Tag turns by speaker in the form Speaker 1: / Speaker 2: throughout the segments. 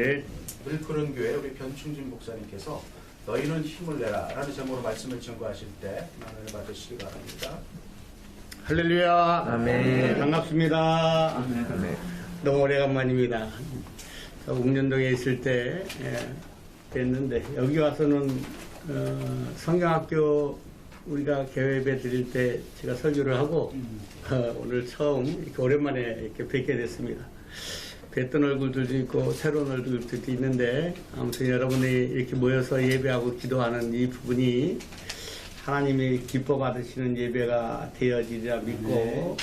Speaker 1: 네.
Speaker 2: 물푸른 교회 우리 변충진 목사님께서 너희는 힘을 내라 라는 제목으로 말씀을 전거하실 때 만원을 받으시기 바랍니다.
Speaker 1: 할렐루야.
Speaker 3: 아멘.
Speaker 1: 반갑습니다.
Speaker 3: 네.
Speaker 1: 너무 오래간만입니다. 저 옥년동에 있을 때 예, 뵀는데 여기 와서는 어, 성경학교 우리가 개회배 드릴 때 제가 설교를 하고 어, 오늘 처음 이렇게 오랜만에 이렇게 뵙게 됐습니다. 뵀던 얼굴들도 있고 새로운 얼굴들도 있는데 아무튼 여러분이 이렇게 모여서 예배하고 기도하는 이 부분이 하나님이 기뻐 받으시는 예배가 되어지리라 믿고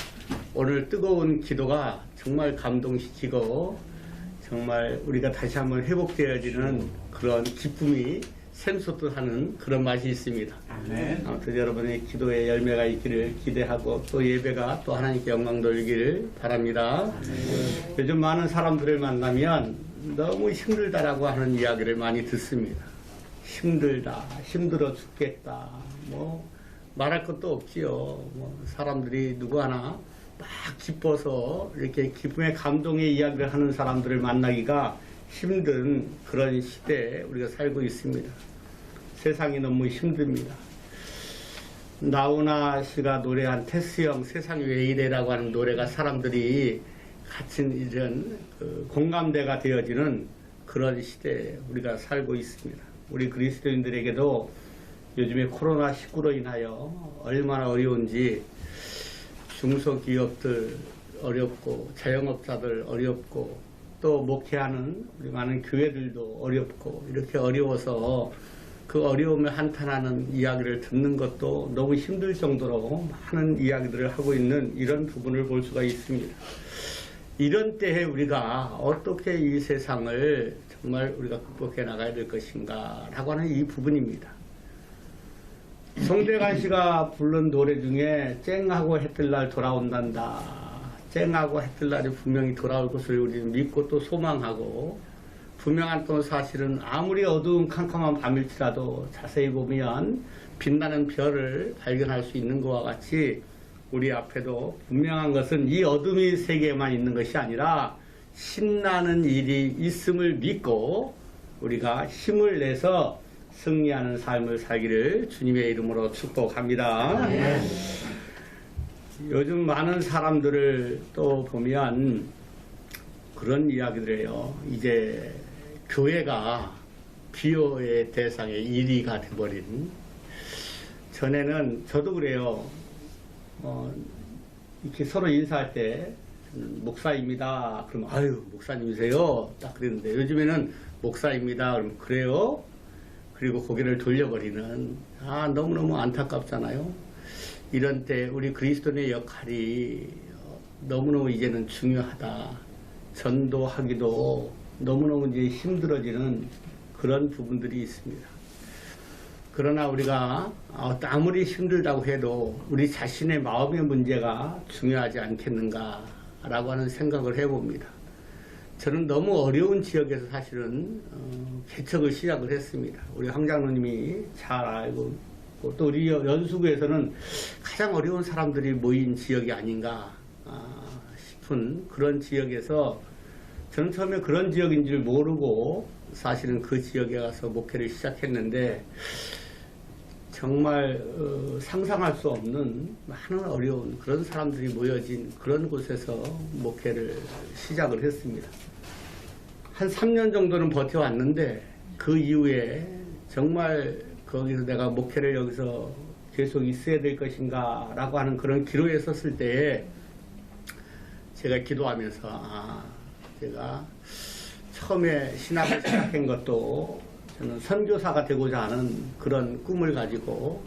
Speaker 1: 오늘 뜨거운 기도가 정말 감동시키고 정말 우리가 다시 한번 회복되어지는 그런 기쁨이 샘솟듯하는 그런 맛이 있습니다.
Speaker 2: 아멘.
Speaker 1: 아무튼 여러분의 기도의 열매가 있기를 기대하고 또 예배가 또 하나님께 영광 돌리기를 바랍니다. 요즘 많은 사람들을 만나면 너무 힘들다라고 하는 이야기를 많이 듣습니다. 힘들다, 힘들어 죽겠다, 뭐 말할 것도 없지요. 뭐 사람들이 누구 하나 막 기뻐서 이렇게 기쁨의 감동의 이야기를 하는 사람들을 만나기가 힘든 그런 시대에 우리가 살고 있습니다. 세상이 너무 힘듭니다. 나훈아 씨가 노래한 테스형 세상이 왜 이래라고 하는 노래가 사람들이 같은 이런 그 공감대가 되어지는 그런 시대에 우리가 살고 있습니다. 우리 그리스도인들에게도 요즘에 코로나19로 인하여 얼마나 어려운지 중소기업들 어렵고 자영업자들 어렵고 또 목회하는 우리 많은 교회들도 어렵고 이렇게 어려워서 그 어려움에 한탄하는 이야기를 듣는 것도 너무 힘들 정도로 많은 이야기들을 하고 있는 이런 부분을 볼 수가 있습니다. 이런 때에 우리가 어떻게 이 세상을 정말 우리가 극복해 나가야 될 것인가 라고 하는 이 부분입니다. 송대관 씨가 부른 노래 중에 쨍하고 해뜰 날 돌아온단다. 쨍하고 해뜰 날이 분명히 돌아올 것을 우리는 믿고 또 소망하고 분명한 또 사실은 아무리 어두운 캄캄한 밤일지라도 자세히 보면 빛나는 별을 발견할 수 있는 것과 같이 우리 앞에도 분명한 것은 이 어둠의 세계에만 있는 것이 아니라 신나는 일이 있음을 믿고 우리가 힘을 내서 승리하는 삶을 살기를 주님의 이름으로 축복합니다. 요즘 많은 사람들을 또 보면 그런 이야기를 해요. 이제 교회가 비호의 대상의 1위가 돼버린 전에는 저도 그래요. 어, 이렇게 서로 인사할 때 음, 목사입니다. 그러면 아유 목사님이세요. 딱 그랬는데 요즘에는 목사입니다. 그러면 그래요. 그리고 고개를 돌려버리는 아 너무너무 안타깝잖아요. 이런 때 우리 그리스도의 역할이 어, 너무너무 이제는 중요하다. 전도하기도 너무너무 이제 힘들어지는 그런 부분들이 있습니다. 그러나 우리가 어, 아무리 힘들다고 해도 우리 자신의 마음의 문제가 중요하지 않겠는가라고 하는 생각을 해봅니다. 저는 너무 어려운 지역에서 사실은 어, 개척을 시작을 했습니다. 우리 황장로님이 잘 알고 또 우리 연수구에서는 가장 어려운 사람들이 모인 지역이 아닌가 아, 싶은 그런 지역에서 저는 처음에 그런 지역인 줄 모르고 사실은 그 지역에 가서 목회를 시작했는데 정말 어, 상상할 수 없는 많은 어려운 그런 사람들이 모여진 그런 곳에서 목회를 시작을 했습니다. 한 3년 정도는 버텨왔는데 그 이후에 정말 거기서 내가 목회를 여기서 계속 있어야 될 것인가 라고 하는 그런 기로에 섰을 때에 제가 기도하면서 아 제가 처음에 신학을 시작한 것도 저는 선교사가 되고자 하는 그런 꿈을 가지고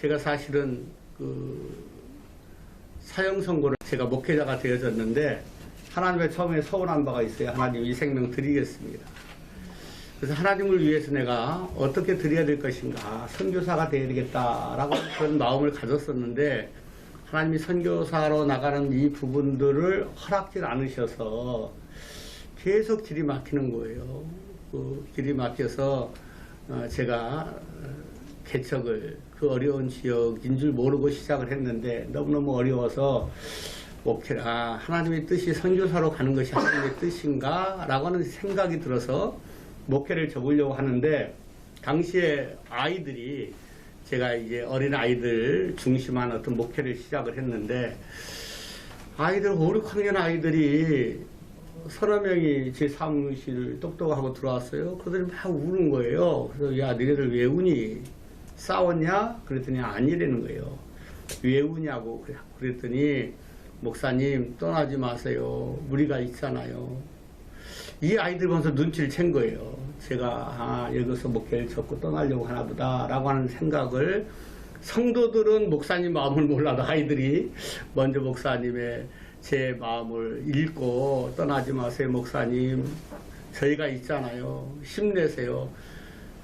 Speaker 1: 제가 사실은 그 사형 선고를 제가 목회자가 되어졌는데 하나님의 처음에 서운한 바가 있어요. 하나님 이 생명 드리겠습니다. 그래서 하나님을 위해서 내가 어떻게 드려야 될 것인가 선교사가 되어야 되겠다라고 그런 마음을 가졌었는데 하나님이 선교사로 나가는 이 부분들을 허락질 않으셔서 계속 길이 막히는 거예요. 그 길이 막혀서 어, 제가 어, 개척을 그 어려운 지역인 줄 모르고 시작을 했는데 너무너무 어려워서 목회를 아 하나님의 뜻이 선교사로 가는 것이 하나님의 뜻인가 라고 하는 생각이 들어서 목회를 접으려고 하는데 당시에 아이들이 제가 이제 어린 아이들 중심한 어떤 목회를 시작을 했는데 아이들 5, 6학년 아이들이 서너 명이 제 사무실 똑똑하고 들어왔어요. 그들이 막 우는 거예요. 그래서 야 너희들 왜 우니? 싸웠냐? 그랬더니 아니라는 거예요. 왜 우냐고 그랬더니 목사님 떠나지 마세요. 우리가 있잖아요. 이 아이들 보면서 눈치를 챈 거예요. 제가 아, 여기서 목회를 접고 떠나려고 하나 보다라고 하는 생각을 성도들은 목사님 마음을 몰라도 아이들이 먼저 목사님의 제 마음을 읽고 떠나지 마세요 목사님. 저희가 있잖아요. 힘내세요.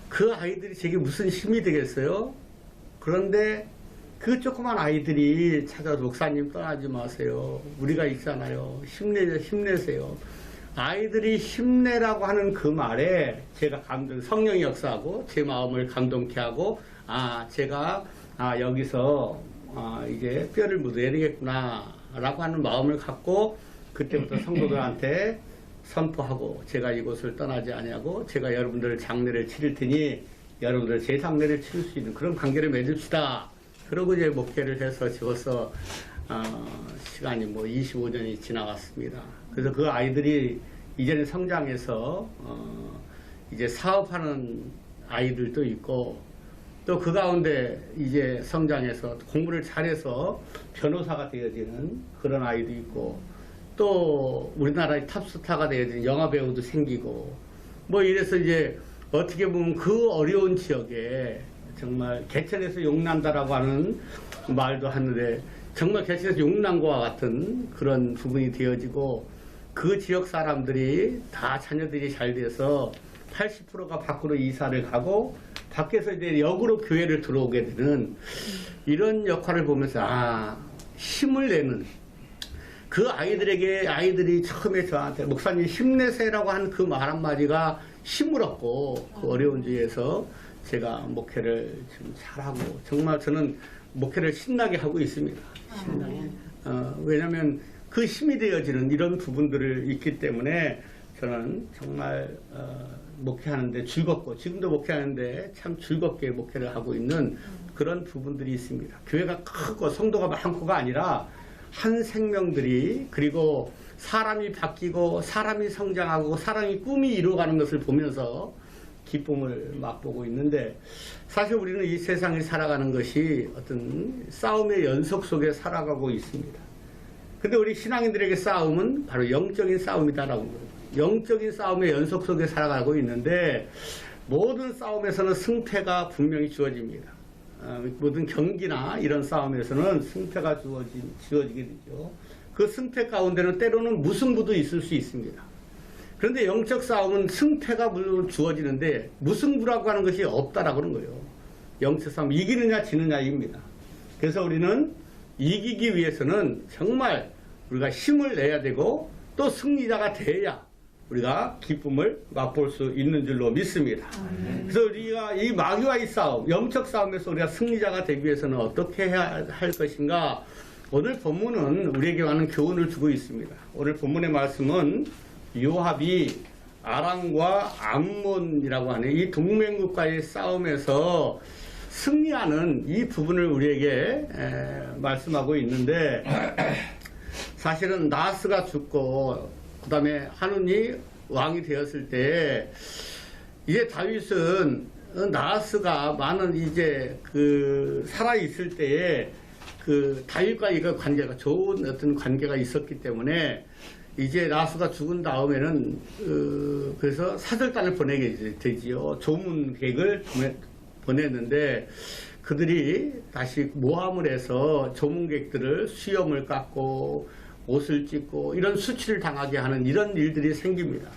Speaker 1: 그 아이들이 제게 무슨 힘이 되겠어요? 그런데 그 조그만 아이들이 찾아서 목사님 떠나지 마세요. 우리가 있잖아요. 힘내 힘내세요 아이들이 힘내라고 하는 그 말에 제가 감동, 성령이 역사하고 제 마음을 감동케 하고 아 제가 아 여기서 아 이제 뼈를 묻어야 되겠구나 라고 하는 마음을 갖고 그때부터 성도들한테 선포하고 제가 이곳을 떠나지 아니하고 제가 여러분들 장례를 치를 테니 여러분들 제 장례를 치를 수 있는 그런 관계를 맺읍시다. 그러고 이제 목회를 해서 지어서 어, 시간이 뭐 25년이 지나갔습니다. 그래서 그 아이들이 이제는 성장해서 어, 이제 사업하는 아이들도 있고 또 그 가운데 이제 성장해서 공부를 잘해서 변호사가 되어지는 그런 아이도 있고 또 우리나라의 탑스타가 되어지는 영화 배우도 생기고 뭐 이래서 이제 어떻게 보면 그 어려운 지역에 정말 개천에서 용난다라고 하는 말도 하는데 정말 개천에서 용난 것과 같은 그런 부분이 되어지고 그 지역 사람들이 다 자녀들이 잘 돼서 80%가 밖으로 이사를 가고 밖에서 이제 역으로 교회를 들어오게 되는 이런 역할을 보면서 아 힘을 내는 그 아이들에게 아이들이 처음에 저한테 목사님 힘내세라고 한 그 말 한마디가 힘을 얻고 그 어려운 주에서 제가 목회를 지금 잘하고 정말 저는 목회를 신나게 하고 있습니다. 신나게. 어, 왜냐하면 그 힘이 되어지는 이런 부분들을 있기 때문에 저는 정말 어, 목회하는데 즐겁고 지금도 목회하는데 참 즐겁게 목회를 하고 있는 그런 부분들이 있습니다. 교회가 크고 성도가 많고가 아니라 한 생명들이 그리고 사람이 바뀌고 사람이 성장하고 사람이 꿈이 이루어가는 것을 보면서 기쁨을 맛보고 있는데 사실 우리는 이 세상에 살아가는 것이 어떤 싸움의 연속 속에 살아가고 있습니다. 근데 우리 신앙인들에게 싸움은 바로 영적인 싸움이다라고 합니다. 영적인 싸움의 연속 속에 살아가고 있는데 모든 싸움에서는 승패가 분명히 주어집니다. 어, 모든 경기나 이런 싸움에서는 승패가 주어지, 주어지게 되죠. 그 승패 가운데는 때로는 무승부도 있을 수 있습니다. 그런데 영적 싸움은 승패가 물론 주어지는데 무승부라고 하는 것이 없다라고 하는 거예요. 영적 싸움 이기느냐 지느냐입니다. 그래서 우리는 이기기 위해서는 정말 우리가 힘을 내야 되고 또 승리자가 돼야 우리가 기쁨을 맛볼 수 있는 줄로 믿습니다. 그래서 우리가 이 마귀와의 싸움, 영적 싸움에서 우리가 승리자가 되기 위해서는 어떻게 해야 할 것인가? 오늘 본문은 우리에게 많은 교훈을 주고 있습니다. 오늘 본문의 말씀은 요압이 아람과 암몬이라고 하는 이 동맹국과의 싸움에서 승리하는 이 부분을 우리에게 에, 말씀하고 있는데 사실은 나스가 죽고 그 다음에 하눈이 왕이 되었을 때 이제 다윗은 나스가 많은 이제 그 살아 있을 때에 그 다윗과 이거 관계가 좋은 어떤 관계가 있었기 때문에 이제 나스가 죽은 다음에는 어, 그래서 사절단을 보내게 되지요. 조문객을 보내, 보냈는데 그들이 다시 모함을 해서 조문객들을 수염을 깎고 옷을 찢고 이런 수치를 당하게 하는 이런 일들이 생깁니다.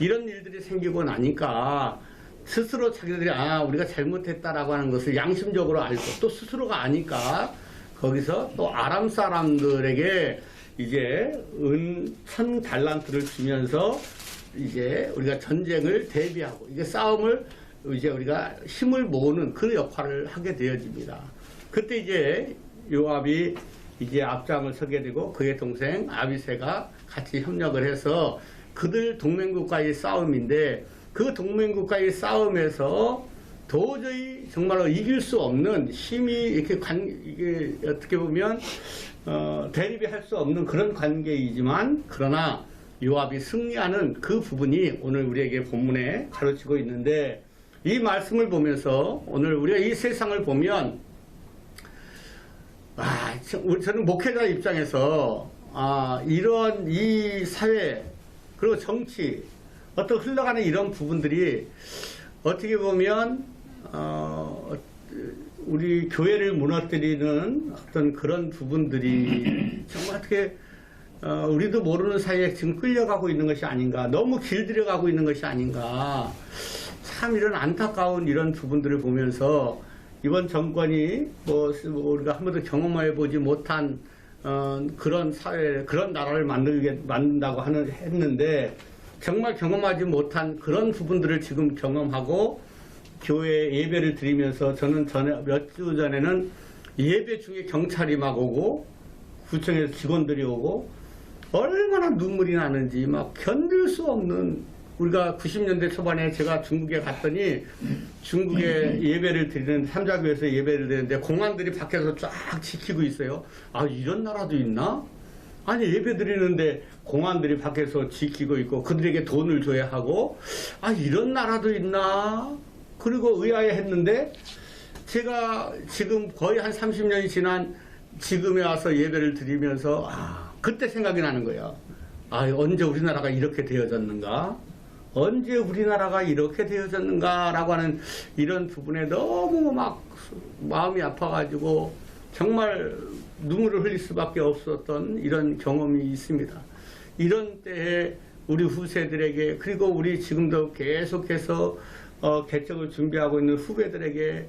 Speaker 1: 이런 일들이 생기고 나니까 스스로 자기들이 아 우리가 잘못했다라고 하는 것을 양심적으로 알고 또 스스로가 아니까 거기서 또 아람 사람들에게 이제 은 천 달란트를 주면서 이제 우리가 전쟁을 대비하고 이게 싸움을 이제 우리가 힘을 모으는 그 역할을 하게 되어집니다. 그때 이제 요압이 이제 앞장을 서게 되고 그의 동생 아비세가 같이 협력을 해서 그들 동맹국가의 싸움인데 그 동맹국가의 싸움에서 도저히 정말로 이길 수 없는 힘이 이렇게 관 이게 어떻게 보면 어, 대립이 할 수 없는 그런 관계이지만 그러나 요압이 승리하는 그 부분이 오늘 우리에게 본문에 가르치고 있는데 이 말씀을 보면서 오늘 우리가 이 세상을 보면 아, 저는 목회자 입장에서 아, 이런 이 사회 그리고 정치 어떤 흘러가는 이런 부분들이 어떻게 보면 어, 우리 교회를 무너뜨리는 어떤 그런 부분들이 정말 어떻게 어, 우리도 모르는 사이에 지금 끌려가고 있는 것이 아닌가 너무 길들여가고 있는 것이 아닌가. 참 이런 안타까운 이런 부분들을 보면서 이번 정권이 뭐, 뭐 우리가 한 번도 경험해 보지 못한 어, 그런 사회, 그런 나라를 만들게 만든다고 하는 했는데 정말 경험하지 못한 그런 부분들을 지금 경험하고 교회 예배를 드리면서 저는 전에 몇 주 전에는 예배 중에 경찰이 막 오고 구청에서 직원들이 오고 얼마나 눈물이 나는지 막 견딜 수 없는 우리가 90년대 초반에 제가 중국에 갔더니 중국에 예배를 드리는 삼자교에서 예배를 드리는데 공안들이 밖에서 쫙 지키고 있어요. 아 이런 나라도 있나? 아니 예배 드리는데 공안들이 밖에서 지키고 있고 그들에게 돈을 줘야 하고 아 이런 나라도 있나? 그리고 의아해 했는데 제가 지금 거의 한 30년이 지난 지금에 와서 예배를 드리면서 아 그때 생각이 나는 거예요. 아 언제 우리나라가 이렇게 되어졌는가? 언제 우리나라가 이렇게 되어졌는가라고 하는 이런 부분에 너무 막 마음이 아파가지고 정말 눈물을 흘릴 수밖에 없었던 이런 경험이 있습니다. 이런 때에 우리 후세들에게 그리고 우리 지금도 계속해서 어, 개척을 준비하고 있는 후배들에게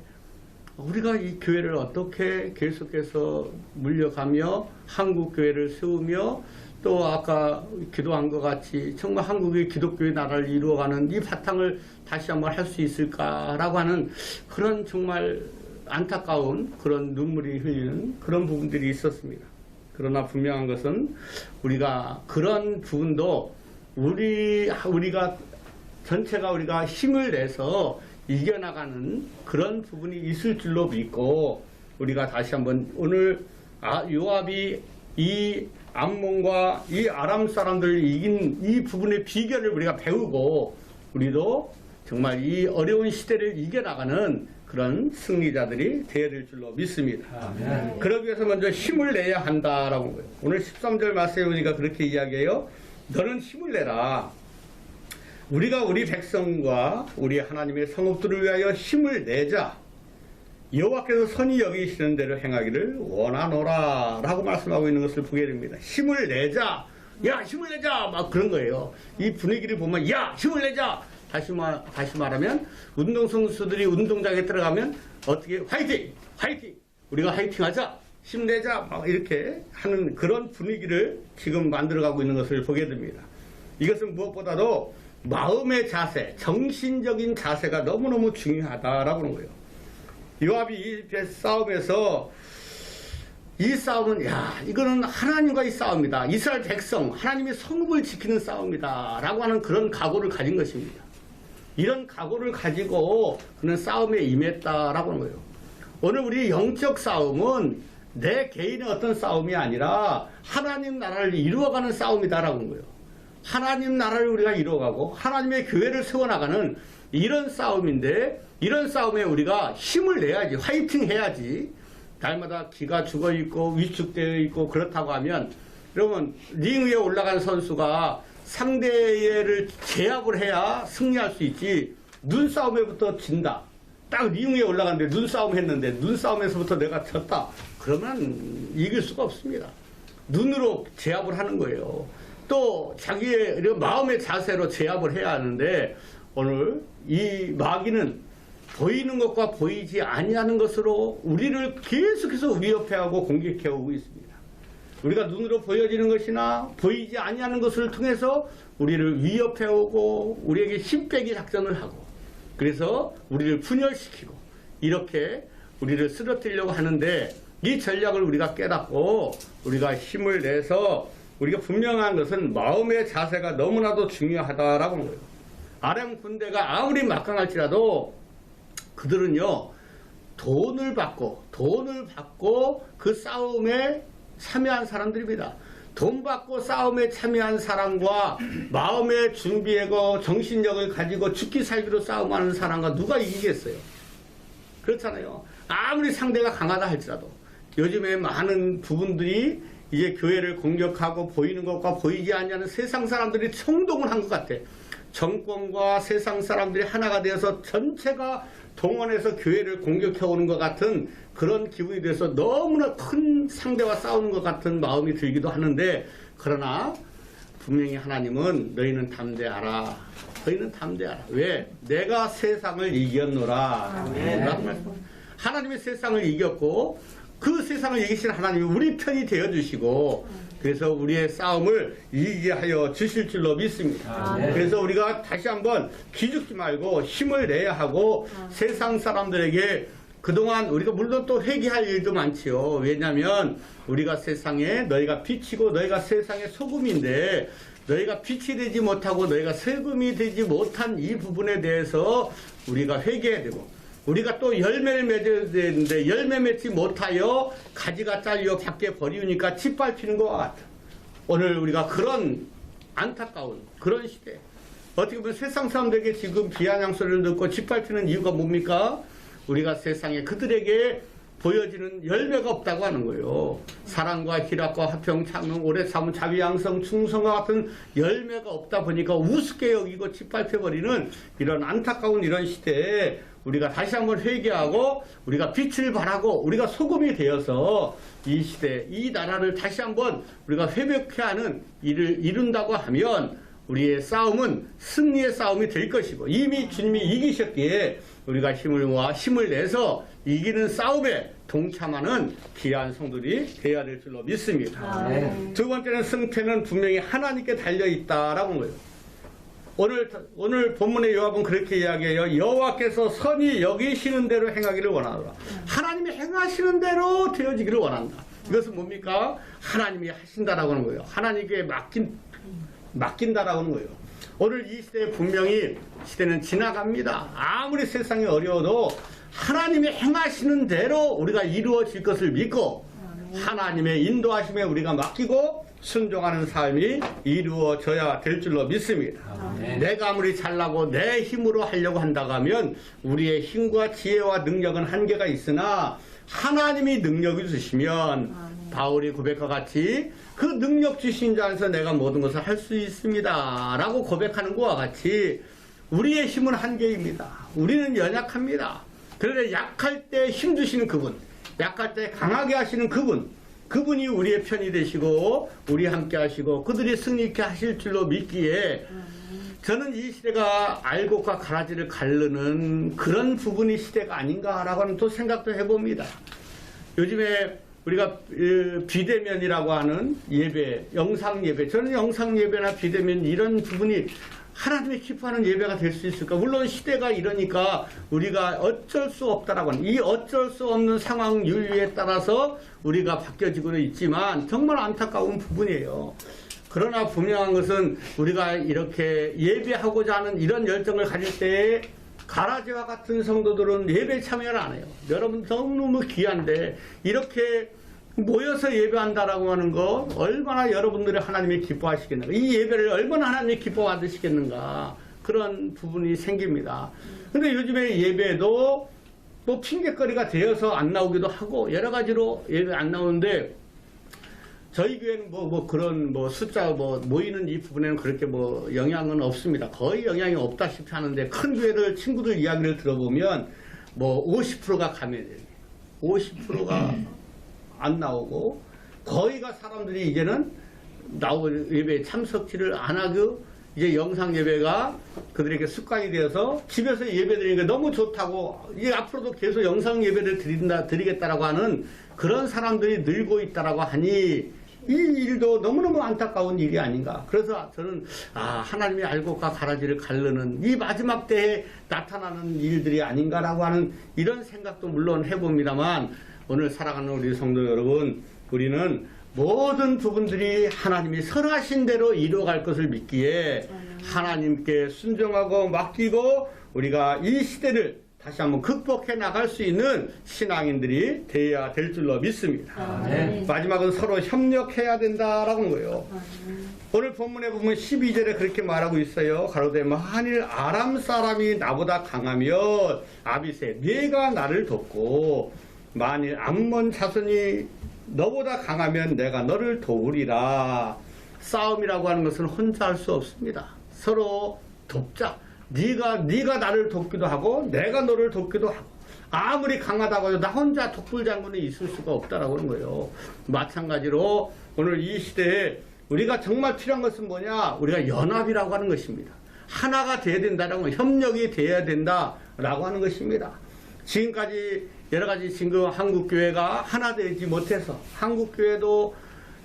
Speaker 1: 우리가 이 교회를 어떻게 계속해서 물려가며 한국 교회를 세우며 또 아까 기도한 것 같이 정말 한국의 기독교의 나라를 이루어가는 이 바탕을 다시 한번 할 수 있을까라고 하는 그런 정말 안타까운 그런 눈물이 흘리는 그런 부분들이 있었습니다. 그러나 분명한 것은 우리가 그런 부분도 우리 우리가 전체가 우리가 힘을 내서 이겨나가는 그런 부분이 있을 줄로 믿고 우리가 다시 한번 오늘 아, 요압이 이 암몬과 이 아람 사람들을 이긴 이 부분의 비결을 우리가 배우고 우리도 정말 이 어려운 시대를 이겨나가는 그런 승리자들이 되어야 될 줄로 믿습니다.
Speaker 2: 아멘.
Speaker 1: 그러기 위해서 먼저 힘을 내야 한다라고. 오늘 13절 말씀에 보니까 그렇게 이야기해요. 너는 힘을 내라. 우리가 우리 백성과 우리 하나님의 성읍들을 위하여 힘을 내자. 여호와께서 선이 여기시는 대로 행하기를 원하노라 라고 말씀하고 있는 것을 보게 됩니다. 힘을 내자. 야 힘을 내자 막 그런 거예요. 이 분위기를 보면 야 힘을 내자. 다시 말 다시 말하면 운동 선수들이 운동장에 들어가면 어떻게 화이팅 화이팅 우리가 화이팅하자 힘내자 막 이렇게 하는 그런 분위기를 지금 만들어가고 있는 것을 보게 됩니다. 이것은 무엇보다도 마음의 자세, 정신적인 자세가 너무너무 중요하다라고 하는 거예요. 요압이 이 싸움에서 이 싸움은 야 이거는 하나님과의 싸움이다. 이스라엘 백성 하나님의 성읍을 지키는 싸움이다. 라고 하는 그런 각오를 가진 것입니다. 이런 각오를 가지고 그는 싸움에 임했다라고 하는 거예요. 오늘 우리 영적 싸움은 내 개인의 어떤 싸움이 아니라 하나님 나라를 이루어가는 싸움이다라고 하는 거예요. 하나님 나라를 우리가 이루어가고 하나님의 교회를 세워나가는 이런 싸움인데 이런 싸움에 우리가 힘을 내야지 화이팅 해야지. 날마다 기가 죽어 있고 위축되어 있고 그렇다고 하면 여러분 링 위에 올라간 선수가 상대를 제압을 해야 승리할 수 있지. 눈싸움에부터 진다. 딱 링 위에 올라갔는데 눈싸움 했는데 눈싸움에서부터 내가 졌다. 그러면 이길 수가 없습니다. 눈으로 제압을 하는 거예요. 또 자기의 이런 마음의 자세로 제압을 해야 하는데 오늘 이 마귀는 보이는 것과 보이지 아니하는 것으로 우리를 계속해서 위협해하고 공격해 오고 있습니다. 우리가 눈으로 보여지는 것이나 보이지 아니하는 것을 통해서 우리를 위협해 오고 우리에게 힘 빼기 작전을 하고 그래서 우리를 분열시키고 이렇게 우리를 쓰러뜨리려고 하는데 이 전략을 우리가 깨닫고 우리가 힘을 내서 우리가 분명한 것은 마음의 자세가 너무나도 중요하다라고 하는 거예요. 아람 군대가 아무리 막강할지라도 그들은요 돈을 받고 돈을 받고 그 싸움에 참여한 사람들입니다. 돈 받고 싸움에 참여한 사람과 마음의 준비하고 정신력을 가지고 죽기 살기로 싸움하는 사람과 누가 이기겠어요? 그렇잖아요. 아무리 상대가 강하다 할지라도 요즘에 많은 부분들이 이제 교회를 공격하고 보이는 것과 보이지 않냐는 세상 사람들이冲동을 한 것 같아. 정권과 세상 사람들이 하나가 되어서 전체가 동원해서 교회를 공격해 오는 것 같은 그런 기분이 돼서 너무나 큰 상대와 싸우는 것 같은 마음이 들기도 하는데 그러나 분명히 하나님은 너희는 담대하라. 너희는 담대하라. 왜? 내가 세상을 이겼노라. 라고 말씀. 하나님이 세상을 이겼고 그 세상을 이기신 하나님이 우리 편이 되어 주시고 그래서 우리의 싸움을 이기게 하여 주실 줄로 믿습니다. 그래서 우리가 다시 한번 기죽지 말고 힘을 내야 하고 세상 사람들에게 그동안 우리가 물론 또 회개할 일도 많지요. 왜냐하면 우리가 세상에 너희가 빛이고 너희가 세상의 소금인데 너희가 빛이 되지 못하고 너희가 세금이 되지 못한 이 부분에 대해서 우리가 회개해야 되고 우리가 또 열매를 맺어야 되는데 열매 맺지 못하여 가지가 잘려 밖에 버리우니까 짓밟히는 것과 같아. 오늘 우리가 그런 안타까운 그런 시대 어떻게 보면 세상 사람들에게 지금 비아냥 소리를 듣고 짓밟히는 이유가 뭡니까? 우리가 세상에 그들에게 보여지는 열매가 없다고 하는 거예요. 사랑과 희락과 화평, 창능, 오래 참음, 자비, 양성, 충성과 같은 열매가 없다 보니까 우습게 여기고 짓밟혀버리는 이런 안타까운 이런 시대에 우리가 다시 한번 회개하고 우리가 빛을 발하고 우리가 소금이 되어서 이 시대, 이 나라를 다시 한번 우리가 회복해 하는 일을 이룬다고 하면 우리의 싸움은 승리의 싸움이 될 것이고 이미 주님이 이기셨기에 우리가 힘을 모아 힘을 내서 이기는 싸움에 동참하는 귀한 성들이 되어야 될 줄로 믿습니다. 두 번째는 승패는 분명히 하나님께 달려 있다라고 하는 거예요. 오늘 오늘 본문의 요압은 그렇게 이야기해요. 여호와께서 선이 여기시는 대로 행하기를 원하노라. 하나님이 행하시는 대로 되어지기를 원한다. 이것은 뭡니까? 하나님이 하신다라고 하는 거예요. 하나님께 맡긴 맡긴다라고 하는 거예요. 오늘 이 시대에 분명히 시대는 지나갑니다. 아무리 세상이 어려워도 하나님이 행하시는 대로 우리가 이루어질 것을 믿고 하나님의 인도하심에 우리가 맡기고 순종하는 삶이 이루어져야 될 줄로 믿습니다. 내가 아무리 잘나고 내 힘으로 하려고 한다고 하면 우리의 힘과 지혜와 능력은 한계가 있으나 하나님이 능력을 주시면 바울이 고백과 같이 그 능력 주신 자 안에서 내가 모든 것을 할 수 있습니다. 라고 고백하는 것과 같이 우리의 힘은 한계입니다. 우리는 연약합니다. 그런데 약할 때 힘 주시는 그분, 약할 때 강하게 하시는 그분, 그분이 우리의 편이 되시고 우리 함께 하시고 그들이 승리케 하실 줄로 믿기에 저는 이 시대가 알곡과 가라지를 가르는 그런 부분이 시대가 아닌가라고 하는 또 생각도 해봅니다. 요즘에 우리가 어, 비대면이라고 하는 예배, 영상 예배, 저는 영상 예배나 비대면 이런 부분이 하나님의 기뻐하는 예배가 될 수 있을까? 물론 시대가 이러니까 우리가 어쩔 수 없다라고 하는 이 어쩔 수 없는 상황 윤리에 따라서 우리가 바뀌어지고는 있지만 정말 안타까운 부분이에요. 그러나 분명한 것은 우리가 이렇게 예배하고자 하는 이런 열정을 가질 때에 가라지와 같은 성도들은 예배 참여를 안 해요. 여러분 너무너무 귀한데 이렇게 모여서 예배한다라고 하는 거 얼마나 여러분들이 하나님이 기뻐하시겠는가. 이 예배를 얼마나 하나님이 기뻐 받으시겠는가. 그런 부분이 생깁니다. 근데 요즘에 예배도 뭐 핑계거리가 되어서 안 나오기도 하고 여러 가지로 예배 안 나오는데 저희 교회는 뭐, 뭐 그런 뭐 숫자 뭐 모이는 이 부분에는 그렇게 뭐 영향은 없습니다. 거의 영향이 없다시피 하는데 큰 교회들 친구들 이야기를 들어보면 뭐 50%가 가면 50%가 안 나오고 거의가 사람들이 이제는 나오 예배에 참석지를 안 하고 이제 영상 예배가 그들에게 습관이 되어서 집에서 예배 드리는 게 너무 좋다고 이제 앞으로도 계속 영상 예배를 드린다 드리겠다라고 하는 그런 사람들이 늘고 있다라고 하니 이 일도 너무너무 안타까운 일이 아닌가. 그래서 저는 아 하나님이 알곡과 가라지를 가르는 이 마지막 때에 나타나는 일들이 아닌가라고 하는 이런 생각도 물론 해봅니다만 오늘 살아가는 우리 성도 여러분, 우리는 모든 부분들이 하나님이 선하신 대로 이루어갈 것을 믿기에 하나님께 순종하고 맡기고 우리가 이 시대를 다시 한번 극복해 나갈 수 있는 신앙인들이 되어야 될 줄로 믿습니다.
Speaker 3: 아멘.
Speaker 1: 마지막은 서로 협력해야 된다라고 하는 거예요.
Speaker 3: 아멘.
Speaker 1: 오늘 본문에 보면 12절에 그렇게 말하고 있어요. 가로되 만일 아람 사람이 나보다 강하면 아비세 네가 나를 돕고 만일 암몬 자손이 너보다 강하면 내가 너를 도우리라. 싸움이라고 하는 것은 혼자 할 수 없습니다. 서로 돕자. 네가 네가 나를 돕기도 하고 내가 너를 돕기도 하고 아무리 강하다고 해도 나 혼자 독불장군에 있을 수가 없다라고 하는 거예요. 마찬가지로 오늘 이 시대에 우리가 정말 필요한 것은 뭐냐? 우리가 연합이라고 하는 것입니다. 하나가 돼야 된다라고 협력이 돼야 된다라고 하는 것입니다. 지금까지 여러 가지 지금 한국 교회가 하나 되지 못해서 한국 교회도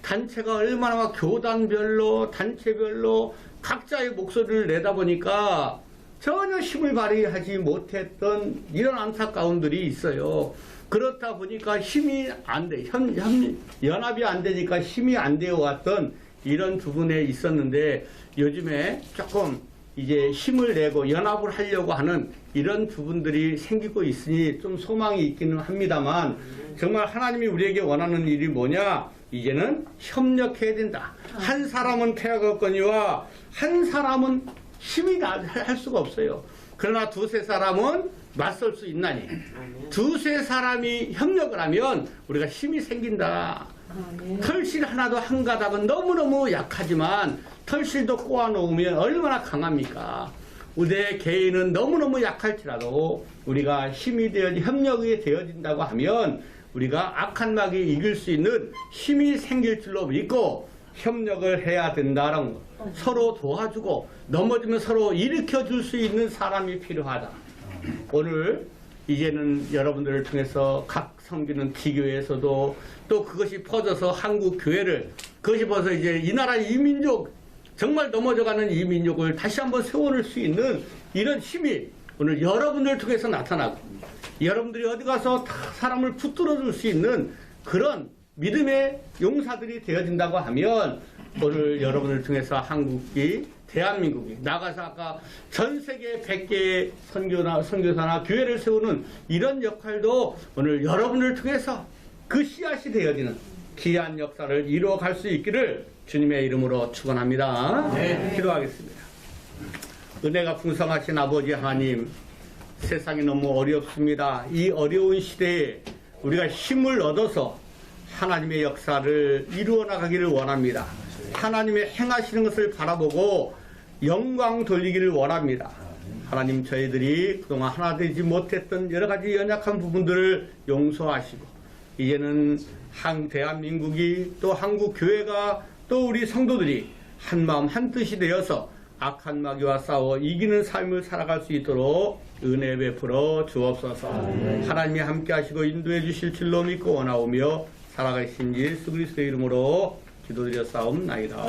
Speaker 1: 단체가 얼마나 막 교단별로 단체별로 각자의 목소리를 내다 보니까 전혀 힘을 발휘하지 못했던 이런 안타까움들이 있어요. 그렇다 보니까 힘이 안 돼, 현, 현, 연합이 안 되니까 힘이 안 되어 왔던 이런 부분에 있었는데 요즘에 조금 이제 힘을 내고 연합을 하려고 하는 이런 부분들이 생기고 있으니 좀 소망이 있기는 합니다만 정말 하나님이 우리에게 원하는 일이 뭐냐? 이제는 협력해야 된다. 한 사람은 태양거거니와 한 사람은 힘이 나, 할 수가 없어요. 그러나 두세 사람은 맞설 수 있나니 두세 사람이 협력을 하면 우리가 힘이 생긴다.
Speaker 3: 아멘.
Speaker 1: 털실 하나도 한 가닥은 너무너무 약하지만 털실도 꼬아놓으면 얼마나 강합니까? 우리 개인은 너무너무 약할지라도 우리가 힘이 되어 협력이 되어진다고 하면 우리가 악한 마귀 이길 수 있는 힘이 생길 줄로 믿고 협력을 해야 된다는 거. 서로 도와주고 넘어지면 서로 일으켜 줄 수 있는 사람이 필요하다. 오늘 이제는 여러분들을 통해서 각 섬기는 기교에서도 또 그것이 퍼져서 한국 교회를 그것이 벌써 이제 이 나라 이민족 정말 넘어져가는 이민족을 다시 한번 세워낼 수 있는 이런 힘이 오늘 여러분들 통해서 나타나고 여러분들이 어디 가서 다 사람을 붙들어 줄 수 있는 그런 믿음의 용사들이 되어진다고 하면 오늘 여러분을 통해서 한국이 대한민국이 나가서 아까 전 세계 100개의 선교나 선교사나 교회를 세우는 이런 역할도 오늘 여러분을 통해서 그 씨앗이 되어지는 귀한 역사를 이루어갈 수 있기를 주님의 이름으로 축원합니다.
Speaker 2: 네.
Speaker 1: 기도하겠습니다. 은혜가 풍성하신 아버지 하나님, 세상이 너무 어렵습니다. 이 어려운 시대에 우리가 힘을 얻어서 하나님의 역사를 이루어 나가기를 원합니다. 하나님의 행하시는 것을 바라보고 영광 돌리기를 원합니다. 하나님 저희들이 그동안 하나 되지 못했던 여러 가지 연약한 부분들을 용서하시고 이제는 한 대한민국이 또 한국 교회가 또 우리 성도들이 한 마음 한 뜻이 되어서 악한 마귀와 싸워 이기는 삶을 살아갈 수 있도록 은혜 베풀어 주옵소서. 하나님이 함께 하시고 인도해 주실 줄로 믿고 원하오며 살아가신 예수 그리스도의 이름으로 기도드려 싸움나이다.